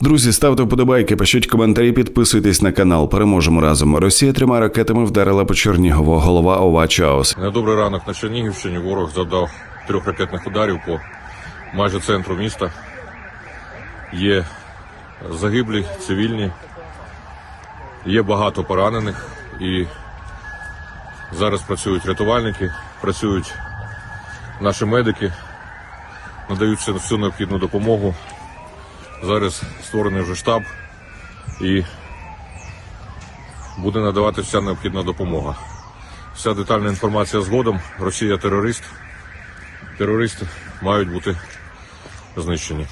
Друзі, ставте вподобайки, пишіть коментарі, підписуйтесь на канал. Переможемо разом. Росія трьома ракетами вдарила по Чернігову. Голова ОВА Чаус. Недобрий ранок на Чернігівщині. Ворог завдав трьох ракетних ударів по майже центру міста. Є загиблі, цивільні, є багато поранених і зараз працюють рятувальники, працюють наші медики, надають всю необхідну допомогу. Зараз створений вже штаб і буде надавати вся необхідна допомога. Вся детальна інформація згодом. Росія терорист. Терористи мають бути знищені.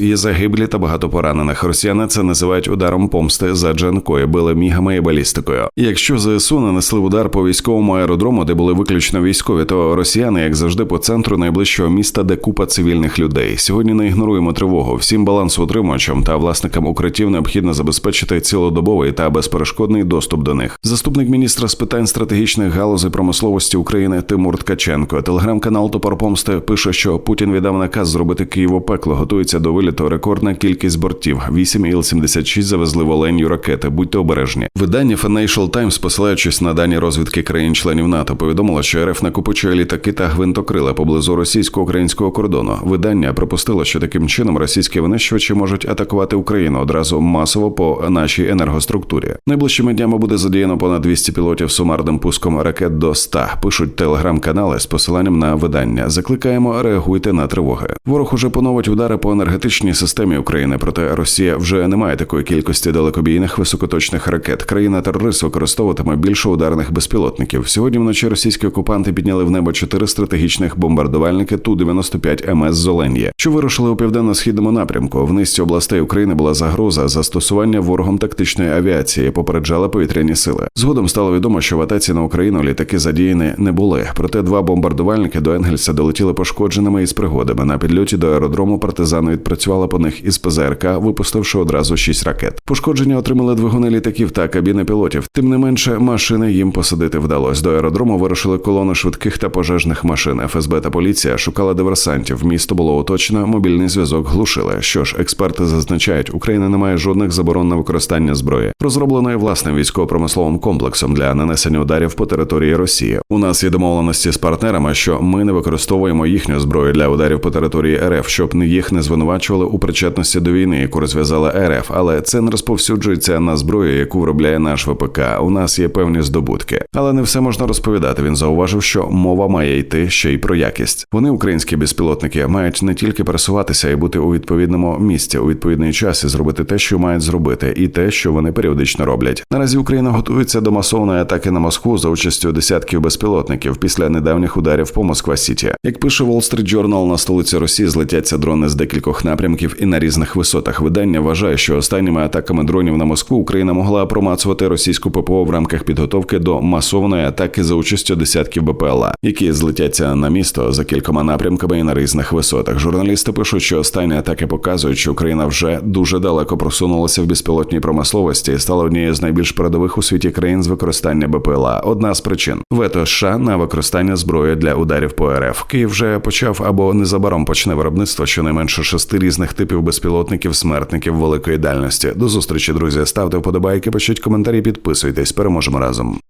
Є загиблі та багато поранених. Росіяни це називають ударом помсти за Джанкої, били мігами і балістикою. Якщо ЗСУ нанесли удар по військовому аеродрому, де були виключно військові, то росіяни, як завжди, по центру найближчого міста, де купа цивільних людей. Сьогодні не ігноруємо тривогу. Всім балансоутримувачам та власникам укриттів необхідно забезпечити цілодобовий та безперешкодний доступ до них. Заступник міністра з питань стратегічних галузей промисловості України Тимур Ткаченко. Телеграм-канал Топор Помсти пише, що Путін віддав наказ зробити Києво пекло. Готується до виліту рекордна кількість бортів. 8 Іл-76 завезли в Оленю ракети. Будьте обережні. Видання Financial Times, посилаючись на дані розвідки країн-членів НАТО, повідомило, що РФ накопичує літаки та гвинтокрила поблизу російсько-українського кордону. Видання припустило, що таким чином російські винищувачі можуть атакувати Україну одразу масово по нашій енергоструктурі. Найближчими днями буде задіяно понад 200 пілотів сумарним пуском ракет до 100, Пишуть телеграм-канали з посиланням на видання. Закликаємо реагуйте на тривоги. Ворог уже поновить удари по енергетичній системі України. Проте Росія вже не має такої кількості далекобійних високоточних ракет. Країна терорист використовуватиме більше ударних безпілотників. Сьогодні вночі російські окупанти підняли в небо чотири стратегічних бомбардувальники ту 95 МС Золен'є, що вирушили у південно-східному напрямку. В низці областей України була загроза застосування ворогом тактичної авіації. Попереджали повітряні сили. Згодом стало відомо, що в атаці на Україну літаки задіяні не були. Проте два бомбардувальники до Енгельса долетіли пошкодженими із пригодами. На підльоті до аеродрому партизани відпрацювала по них із ПЗРК, випустивши одразу шість ракет. Пошкодження отримали двигуни літаків та кабіни пілотів. Тим не менше, машини їм посадити вдалось. До аеродрому вирушили колони швидких та пожежних машин. ФСБ та поліція шукала диверсантів. Місто було оточено, мобільний зв'язок глушили. Що ж, експерти зазначають, Україна не має жодних заборон на використання зброї, розробленої власним військово-промисловим комплексом для нанесення ударів по території Росії. У нас є домовленості з партнерами, що ми не використовуємо їхню зброю для ударів по території РФ, щоб їх не звинувачували у причетності до війни, яку розв'язала РФ, але це не розповсюджується на зброю, яку виробляє наш ВПК. У нас є певні здобутки, але не все можна розповідати. Він зауважив, що мова має йти ще й про якість. Вони, українські безпілотники, мають не тільки пересуватися і бути у відповідному місці у відповідний час і зробити те, що мають зробити, і те, що вони періодично роблять. Наразі Україна готується до масовної атаки на Москву за участю десятків безпілотників після недавніх ударів по Москва Сіті. Як пише Wall Street Journal, на столицю Росії злетяться дрони з декількох напрямків і на різних висотах. Видання вважає, що останніми атаками дронів на Москву Україна могла промацувати російську ППО в рамках підготовки до масовної атаки за участю десятків БПЛА, які злетяться на місто за кількома напрямками і на різних висотах. Журналісти пишуть, що останні атаки показують, що Україна вже дуже далеко просунулася в безпілотній промисловості і стала однією з найбільш передових у світі країн з використання БПЛА. Одна з причин вето США на використання зброї для ударів по РФ. Київ вже почав або незабаром почне виробництво щонайменше шести різних типів безпілотників смертників великої дальності. До зустрічі, друзі. Ставте вподобайки, пишіть коментарі, підписуйтесь. Переможемо разом.